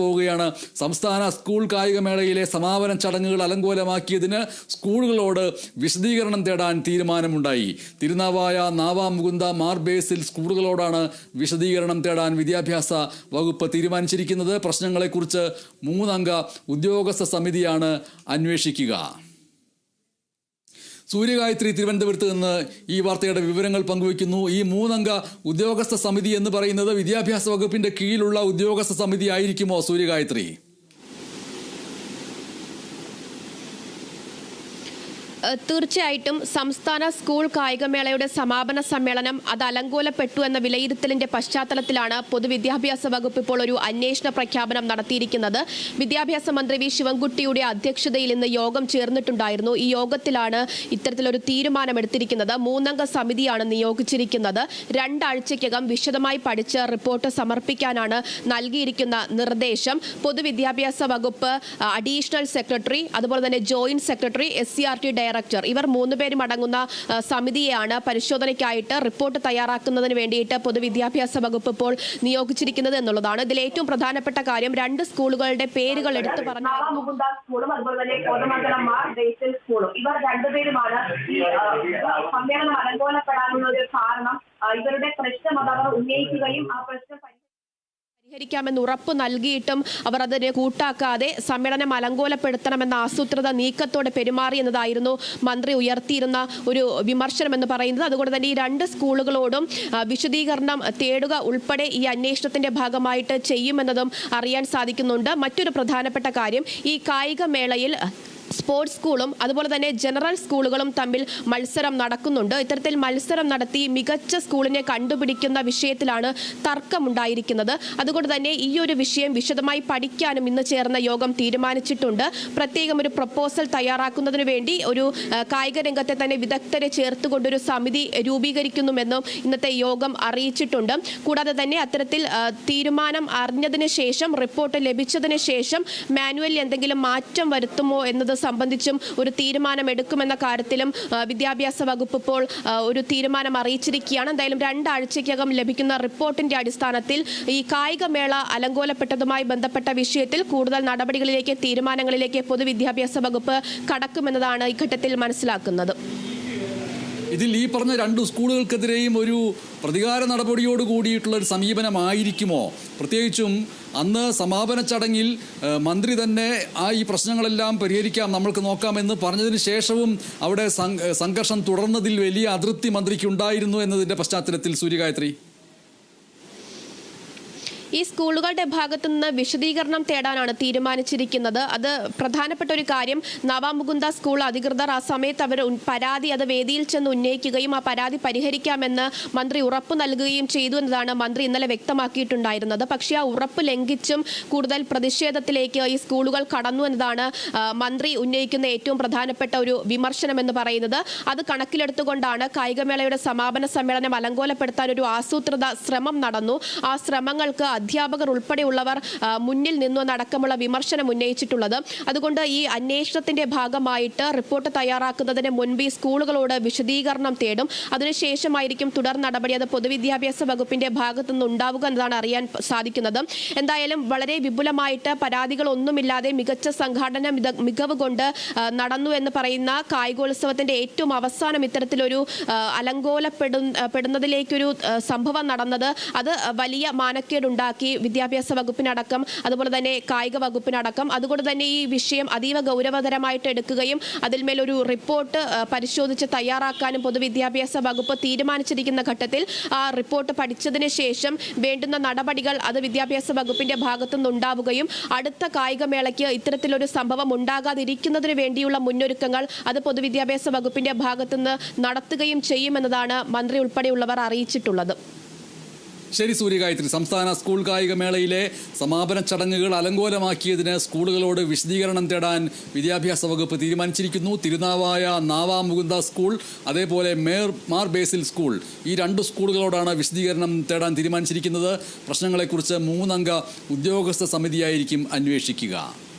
പോവുകയാണ്. സംസ്ഥാന സ്കൂൾ കായികമേളയിലെ സമാപന ചടങ്ങുകൾ അലങ്കോലമാക്കിയതിന് സ്കൂളുകളോട് വിശദീകരണം തേടാൻ തീരുമാനമുണ്ടായി. തിരുനാവായ നാവാമുകുന്ദ മാർബേസിൽ സ്കൂളുകളോടാണ് വിശദീകരണം തേടാൻ വിദ്യാഭ്യാസ വകുപ്പ് തീരുമാനിച്ചിരിക്കുന്നത്. പ്രശ്നങ്ങളെക്കുറിച്ച് മൂന്നംഗ ഉദ്യോഗസ്ഥ സമിതിയാണ് അന്വേഷിക്കുക. സൂര്യഗായത്രി തിരുവനന്തപുരത്ത് നിന്ന് ഈ വാർത്തയുടെ വിവരങ്ങൾ പങ്കുവയ്ക്കുന്നു. ഈ മൂന്നംഗ ഉദ്യോഗസ്ഥ സമിതി എന്ന് പറയുന്നത് വിദ്യാഭ്യാസ വകുപ്പിന്റെ കീഴിലുള്ള ഉദ്യോഗസ്ഥ സമിതി ആയിരിക്കുമോ സൂര്യഗായത്രി? തീർച്ചയായിട്ടും സംസ്ഥാന സ്കൂൾ കായികമേളയുടെ സമാപന സമ്മേളനം അത് അലങ്കോലപ്പെട്ടു എന്ന വിലയിരുത്തലിന്റെ പശ്ചാത്തലത്തിലാണ് പൊതുവിദ്യാഭ്യാസ വകുപ്പ് ഇപ്പോൾ ഒരു അന്വേഷണ പ്രഖ്യാപനം നടത്തിയിരിക്കുന്നത്. വിദ്യാഭ്യാസ മന്ത്രി വി. ശിവൻകുട്ടിയുടെ അധ്യക്ഷതയിൽ ഇന്ന് യോഗം ചേർന്നിട്ടുണ്ടായിരുന്നു. ഈ യോഗത്തിലാണ് ഇത്തരത്തിലൊരു തീരുമാനമെടുത്തിരിക്കുന്നത്. മൂന്നംഗ സമിതിയാണ് നിയോഗിച്ചിരിക്കുന്നത്. രണ്ടാഴ്ചയ്ക്കകം വിശദമായി പഠിച്ച് റിപ്പോർട്ട് സമർപ്പിക്കാനാണ് നൽകിയിരിക്കുന്ന നിർദ്ദേശം. പൊതുവിദ്യാഭ്യാസ വകുപ്പ് അഡീഷണൽ സെക്രട്ടറി അതുപോലെ തന്നെ joint secretary S C R T director ഇവർ മൂന്നുപേരും അടങ്ങുന്ന സമിതിയെയാണ് പരിശോധനയ്ക്കായിട്ട് റിപ്പോർട്ട് തയ്യാറാക്കുന്നതിന് വേണ്ടിയിട്ട് പൊതുവിദ്യാഭ്യാസ വകുപ്പ് ഇപ്പോൾ നിയോഗിച്ചിരിക്കുന്നത് എന്നുള്ളതാണ്. ഇതിൽ ഏറ്റവും പ്രധാനപ്പെട്ട കാര്യം രണ്ട് സ്കൂളുകളുടെ പേരുകൾ എടുത്തു പറഞ്ഞു സ്കൂളും അതുപോലെ തന്നെ കോതമംഗലം മാർ സ്കൂളും. ഇവർ രണ്ടുപേരുമാണ് കാരണം ഇവരുടെ പ്രശ്നം അത് അവർ ഉന്നയിക്കുകയും ആ പ്രശ്നം പരി- പരിഹരിക്കാമെന്ന് ഉറപ്പ് നൽകിയിട്ടും അവർ അതിനെ കൂട്ടാക്കാതെ സമ്മേളനം അലങ്കോലപ്പെടുത്തണമെന്ന ആസൂത്രിത നീക്കത്തോടെ പെരുമാറി എന്നതായിരുന്നു മന്ത്രി ഉയർത്തിയിരുന്ന ഒരു വിമർശനം എന്ന് പറയുന്നത്. അതുകൊണ്ട് തന്നെ ഈ രണ്ട് സ്കൂളുകളോടും വിശദീകരണം തേടുക ഉൾപ്പെടെ ഈ അന്വേഷണത്തിന്റെ ഭാഗമായിട്ട് ചെയ്യുമെന്നതും അറിയാൻ സാധിക്കുന്നുണ്ട്. മറ്റൊരു പ്രധാനപ്പെട്ട കാര്യം ഈ കായിക മേളയിൽ സ്പോർട്സ് സ്കൂളും അതുപോലെ തന്നെ ജനറൽ സ്കൂളുകളും തമ്മിൽ മത്സരം നടക്കുന്നുണ്ട്. ഇത്തരത്തിൽ മത്സരം നടത്തി മികച്ച സ്കൂളിനെ കണ്ടുപിടിക്കുന്ന വിഷയത്തിലാണ് തർക്കമുണ്ടായിരിക്കുന്നത്. അതുകൊണ്ട് തന്നെ ഈ ഒരു വിഷയം വിശദമായി പഠിക്കാനും ഇന്ന് ചേർന്ന യോഗം തീരുമാനിച്ചിട്ടുണ്ട്. പ്രത്യേകം ഒരു പ്രപ്പോസൽ തയ്യാറാക്കുന്നതിന് വേണ്ടി ഒരു കായിക രംഗത്തെ തന്നെ വിദഗ്ധരെ ചേർത്തുകൊണ്ടൊരു സമിതി രൂപീകരിക്കുന്നുമെന്നും ഇന്നത്തെ യോഗം അറിയിച്ചിട്ടുണ്ട്. കൂടാതെ തന്നെ അത്തരത്തിൽ തീരുമാനം അറിഞ്ഞതിന് ശേഷം റിപ്പോർട്ട് ലഭിച്ചതിന് ശേഷം മാനുവലിൽ എന്തെങ്കിലും മാറ്റം വരുത്തുമോ എന്നത് സംബന്ധിച്ചും ഒരു തീരുമാനം എടുക്കുമെന്ന കാര്യത്തിലും വിദ്യാഭ്യാസ വകുപ്പ് ഇപ്പോൾ ഒരു തീരുമാനം അറിയിച്ചിരിക്കുകയാണ്. എന്തായാലും രണ്ടാഴ്ചയ്ക്കകം ലഭിക്കുന്ന റിപ്പോർട്ടിന്റെ അടിസ്ഥാനത്തിൽ ഈ കായികമേള അലങ്കോലപ്പെട്ടതുമായി ബന്ധപ്പെട്ട വിഷയത്തിൽ കൂടുതൽ നടപടികളിലേക്ക് തീരുമാനങ്ങളിലേക്ക് പൊതുവിദ്യാഭ്യാസ വകുപ്പ് കടക്കുമെന്നതാണ് ഈ ഘട്ടത്തിൽ മനസ്സിലാക്കുന്നത്. ഇതിൽ ഈ പറഞ്ഞ രണ്ട് സ്കൂളുകൾക്കെതിരെയും ഒരു പ്രതികാര നടപടിയോട് കൂടിയിട്ടുള്ള ഒരു സമീപനമായിരിക്കുമോ? പ്രത്യേകിച്ചും അന്ന് സമാപന ചടങ്ങിൽ മന്ത്രി തന്നെ ആ ഈ പ്രശ്നങ്ങളെല്ലാം പരിഹരിക്കാം നമ്മൾക്ക് നോക്കാമെന്ന് പറഞ്ഞതിന് ശേഷവും അവിടെ സംഘർഷം തുടർന്നതിൽ വലിയ അതൃപ്തി മന്ത്രിക്ക് ഉണ്ടായിരുന്നു എന്നതിന്റെ പശ്ചാത്തലത്തിൽ സൂര്യഗായത്രി. ഈ സ്കൂളുകളുടെ ഭാഗത്തു നിന്ന് വിശദീകരണം തേടാനാണ് തീരുമാനിച്ചിരിക്കുന്നത്. അത് പ്രധാനപ്പെട്ട ഒരു കാര്യം. നവാമുകുന്ദ സ്കൂൾ അധികൃതർ ആ സമയത്ത് അവർ പരാതി അത് വേദിയിൽ ചെന്ന് ഉന്നയിക്കുകയും ആ പരാതി പരിഹരിക്കാമെന്ന് മന്ത്രി ഉറപ്പ് നൽകുകയും ചെയ്തു എന്നതാണ് മന്ത്രി ഇന്നലെ വ്യക്തമാക്കിയിട്ടുണ്ടായിരുന്നത്. പക്ഷേ ആ ഉറപ്പ് ലംഘിച്ചും കൂടുതൽ പ്രതിഷേധത്തിലേക്ക് ഈ സ്കൂളുകൾ കടന്നു എന്നതാണ് മന്ത്രി ഉന്നയിക്കുന്ന ഏറ്റവും പ്രധാനപ്പെട്ട ഒരു വിമർശനം എന്ന് പറയുന്നത്. അത് കണക്കിലെടുത്തുകൊണ്ടാണ് കായികമേളയുടെ സമാപന സമ്മേളനം അലങ്കോലപ്പെടുത്താൻ ഒരു ആസൂത്രിത ശ്രമം നടന്നു. ആ ശ്രമങ്ങൾക്ക് അധ്യാപകർ ഉൾപ്പെടെയുള്ളവർ മുന്നിൽ നിന്നു എന്നടക്കമുള്ള വിമർശനം ഉന്നയിച്ചിട്ടുള്ളത്. അതുകൊണ്ട് ഈ അന്വേഷണത്തിന്റെ ഭാഗമായിട്ട് റിപ്പോർട്ട് തയ്യാറാക്കുന്നതിന് മുൻപ് ഈ സ്കൂളുകളോട് വിശദീകരണം തേടും. അതിനുശേഷമായിരിക്കും തുടർ നടപടി. അത് പൊതുവിദ്യാഭ്യാസ വകുപ്പിന്റെ ഭാഗത്തു നിന്നുണ്ടാവുക എന്നതാണ് അറിയാൻ സാധിക്കുന്നത്. എന്തായാലും വളരെ വിപുലമായിട്ട് പരാതികളൊന്നുമില്ലാതെ മികച്ച സംഘാടന മികവ് കൊണ്ട് നടന്നു എന്ന് പറയുന്ന കായികോത്സവത്തിന്റെ ഏറ്റവും അവസാനം ഇത്തരത്തിലൊരു ആ, അലങ്കോലപ്പെടുന്ന പെടുന്നതിലേക്കൊരു സംഭവം നടന്നത്. അത് വലിയ മാനക്കേടുണ്ടാക്കി വിദ്യാഭ്യാസ വകുപ്പിനടക്കം അതുപോലെ തന്നെ കായിക വകുപ്പിനടക്കം അതുകൊണ്ട് തന്നെ ഈ വിഷയം അതീവ ഗൗരവതരമായിട്ട് എടുക്കുകയും അതിന്മേലൊരു റിപ്പോർട്ട് ആ, പരിശോധിച്ച് തയ്യാറാക്കാനും പൊതുവിദ്യാഭ്യാസ വകുപ്പ് തീരുമാനിച്ചിരിക്കുന്ന ഘട്ടത്തിൽ ആ റിപ്പോർട്ട് പഠിച്ചതിന് ശേഷം വേണ്ടുന്ന നടപടികൾ അത് വിദ്യാഭ്യാസ വകുപ്പിന്റെ ഭാഗത്തുനിന്ന് ഉണ്ടാവുകയും അടുത്ത കായികമേളയ്ക്ക് ഇത്തരത്തിലൊരു സംഭവം ഉണ്ടാകാതിരിക്കുന്നതിന് വേണ്ടിയുള്ള മുന്നൊരുക്കങ്ങൾ അത് പൊതുവിദ്യാഭ്യാസ വകുപ്പിന്റെ ഭാഗത്തുനിന്ന് നടത്തുകയും ചെയ്യുമെന്നതാണ് മന്ത്രി ഉൾപ്പെടെയുള്ളവർ അറിയിച്ചിട്ടുള്ളത്. ശരി സൂര്യഗായത്രി സംസ്ഥാന സ്കൂൾ കായിക മേളയിലെ സമാപന ചടങ്ങുകൾ അലങ്കോലമാക്കിയതിന് സ്കൂളുകളോട് വിശദീകരണം തേടാൻ വിദ്യാഭ്യാസ വകുപ്പ് തീരുമാനിച്ചിരിക്കുന്നു. തിരുനാവായ നാവാമുകുന്ദ സ്കൂൾ അതേപോലെ മേർ മാർ ബേസിൽ സ്കൂൾ. ഈ രണ്ട് സ്കൂളുകളോടാണ് വിശദീകരണം തേടാൻ തീരുമാനിച്ചിരിക്കുന്നത്. പ്രശ്നങ്ങളെക്കുറിച്ച് മൂന്നംഗ ഉദ്യോഗസ്ഥ സമിതിയായിരിക്കും അന്വേഷിക്കുക.